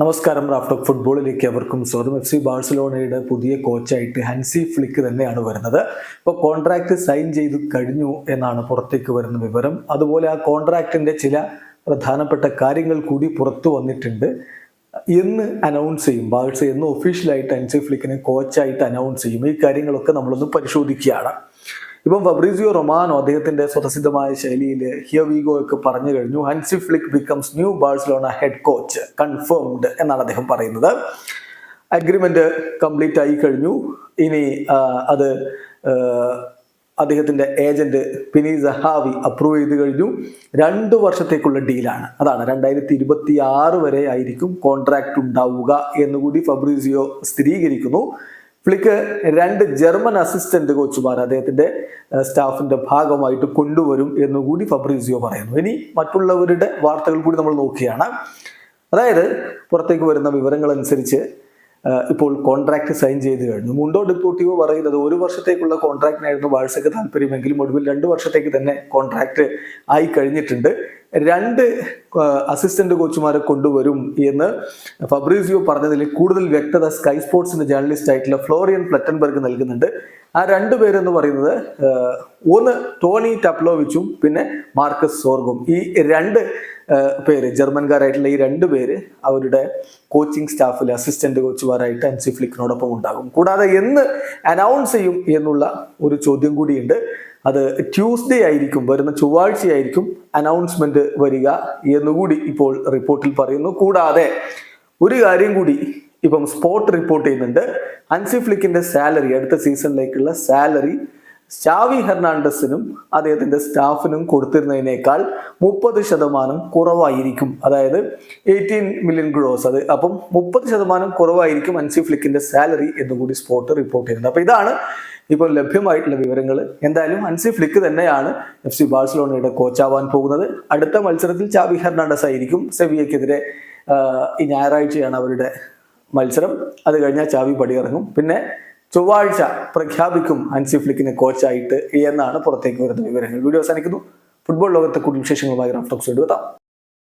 നമസ്കാരം റാഫ്റ്റോക്ക് ഫുട്ബോളിലേക്ക് അവർക്കും സ്വാഗതം. എഫ് സി ബാഴ്സലോണയുടെ പുതിയ കോച്ചായിട്ട് ഹൻസി ഫ്ലിക്ക് തന്നെയാണ് വരുന്നത്. ഇപ്പോൾ കോൺട്രാക്ട് സൈൻ ചെയ്ത് കഴിഞ്ഞു എന്നാണ് പുറത്തേക്ക് വരുന്ന വിവരം. അതുപോലെ ആ കോൺട്രാക്റ്റിന്റെ ചില പ്രധാനപ്പെട്ട കാര്യങ്ങൾ കൂടി പുറത്തു വന്നിട്ടുണ്ട്. എന്ന് അനൗൺസ് ചെയ്യും ബാഴ്സ എന്ന് ഒഫീഷ്യലായിട്ട് ഹൻസി ഫ്ലിക്കിനെ കോച്ചായിട്ട് അനൗൺസ് ചെയ്യും. ഈ കാര്യങ്ങളൊക്കെ നമ്മളൊന്ന് പരിശോധിക്കുകയാണ്. ഇപ്പം ഫബ്രീസിയോ റൊമാനോ അദ്ദേഹത്തിന്റെ സ്വതസിദ്ധമായ ശൈലിയിൽ ഹിയ വീഗോ ഒക്കെ പറഞ്ഞു കഴിഞ്ഞു. Hansi Flick becomes new Barcelona head coach confirmed എന്നാണ് അദ്ദേഹം പറയുന്നത്. അഗ്രിമെന്റ് കംപ്ലീറ്റ് ആയി കഴിഞ്ഞു. ഇനി അത് അദ്ദേഹത്തിന്റെ ഏജന്റ് പിനി സഹാവി അപ്രൂവ് ചെയ്ത് കഴിഞ്ഞു. രണ്ട് വർഷത്തേക്കുള്ള ഡീലാണ് അതാണ് രണ്ടായിരത്തി ഇരുപത്തി ആറ് വരെ ആയിരിക്കും കോൺട്രാക്ട് ഉണ്ടാവുക എന്നുകൂടി ഫബ്രീസിയോ സ്ഥിരീകരിക്കുന്നു. ഫ്ലിക്ക് രണ്ട് ജർമ്മൻ അസിസ്റ്റന്റ് കോച്ചുമാർ അദ്ദേഹത്തിന്റെ സ്റ്റാഫിന്റെ ഭാഗമായിട്ട് കൊണ്ടുവരും എന്നുകൂടി ഫബ്രീസിയോ പറയുന്നു. ഇനി മറ്റുള്ളവരുടെ വാർത്തകൾ കൂടി നമ്മൾ നോക്കുകയാണ്. അതായത് പുറത്തേക്ക് വരുന്ന വിവരങ്ങൾ അനുസരിച്ച് ഇപ്പോൾ കോൺട്രാക്ട് സൈൻ ചെയ്ത് കഴിഞ്ഞു. മുണ്ടോ ഡെപ്യൂട്ടിയോ പറയുന്നത് ഒരു വർഷത്തേക്കുള്ള കോൺട്രാക്റ്റിനായിരുന്നു ബാഴ്സയ്ക്ക് താല്പര്യമെങ്കിലും ഒടുവിൽ രണ്ട് വർഷത്തേക്ക് തന്നെ കോൺട്രാക്ട് ആയി കഴിഞ്ഞിട്ടുണ്ട്. രണ്ട് അസിസ്റ്റന്റ് കോച്ചുമാരെ കൊണ്ടുവരും എന്ന് ഫബ്രീസിയോ പറഞ്ഞതിൽ കൂടുതൽ വ്യക്തത സ്കൈ സ്പോർട്സിന്റെ ജേർണലിസ്റ്റ് ആയിട്ടുള്ള ഫ്ലോറിയൻ പ്ലറ്റൻബർഗ് നൽകുന്നുണ്ട്. ആ രണ്ട് പേരെന്ന് പറയുന്നത് ഒന്ന് ടോണി ടപ്ലോവിച്ചും പിന്നെ മാർക്കസ് സോർഗും. ഈ രണ്ട് പേര് ജർമ്മൻകാരായിട്ടുള്ള ഈ രണ്ടു പേര് അവരുടെ കോച്ചിങ് സ്റ്റാഫിൽ അസിസ്റ്റന്റ് കോച്ചുമാരായിട്ട് അൻസി ഫ്ലിക്കിനോടൊപ്പം ഉണ്ടാകും. കൂടാതെ എന്ന് അനൗൺസ് ചെയ്യും എന്നുള്ള ഒരു ചോദ്യം കൂടിയുണ്ട്. അത് ട്യൂസ്ഡേ ആയിരിക്കും വരുന്ന ചൊവ്വാഴ്ചയായിരിക്കും അനൗൺസ്മെന്റ് വരിക എന്നുകൂടി ഇപ്പോൾ റിപ്പോർട്ടിൽ പറയുന്നു. കൂടാതെ ഒരു കാര്യം കൂടി ഇപ്പം സ്പോട്ട് റിപ്പോർട്ട് ചെയ്യുന്നുണ്ട്. അൻസി ഫ്ലിക്കിന്റെ സാലറി അടുത്ത സീസണിലേക്കുള്ള സാലറി ഷാവി ഹെർണാണ്ടസിനും അദ്ദേഹത്തിന്റെ സ്റ്റാഫിനും കൊടുത്തിരുന്നതിനേക്കാൾ മുപ്പത് ശതമാനം കുറവായിരിക്കും. അതായത് എയ്റ്റീൻ മില്യൺ ഗ്രോസ്. അത് അപ്പം മുപ്പത് ശതമാനം കുറവായിരിക്കും അൻസി ഫ്ലിക്കിന്റെ സാലറി എന്നുകൂടി സ്പോട്ട് റിപ്പോർട്ട് ചെയ്യുന്നത് അപ്പൊ ഇതാണ് ഇപ്പോൾ ലഭ്യമായിട്ടുള്ള വിവരങ്ങൾ എന്തായാലും അൻസി ഫ്ലിക്ക് തന്നെയാണ് എഫ് സി ബാഴ്സലോണയുടെ കോച്ചാവാൻ പോകുന്നത്. അടുത്ത മത്സരത്തിൽ ചാവി ഹെർണാണ്ടസ് ആയിരിക്കും. സെവിയക്കെതിരെ ഈ ഞായറാഴ്ചയാണ് അവരുടെ മത്സരം. അത് കഴിഞ്ഞാൽ ചാവി പടിയിറങ്ങും. പിന്നെ ചൊവ്വാഴ്ച പ്രഖ്യാപിക്കും അൻസി ഫ്ലിക്കിനെ കോച്ചായിട്ട് എന്നാണ് പുറത്തേക്ക് വരുന്ന വിവരങ്ങൾ. വീഡിയോ അവസാനിക്കുന്നു. ഫുട്ബോൾ ലോകത്തെ കൂടുതൽ വിശേഷങ്ങളുമായി റാഫ്റ്റോക്സ് എടുത്താം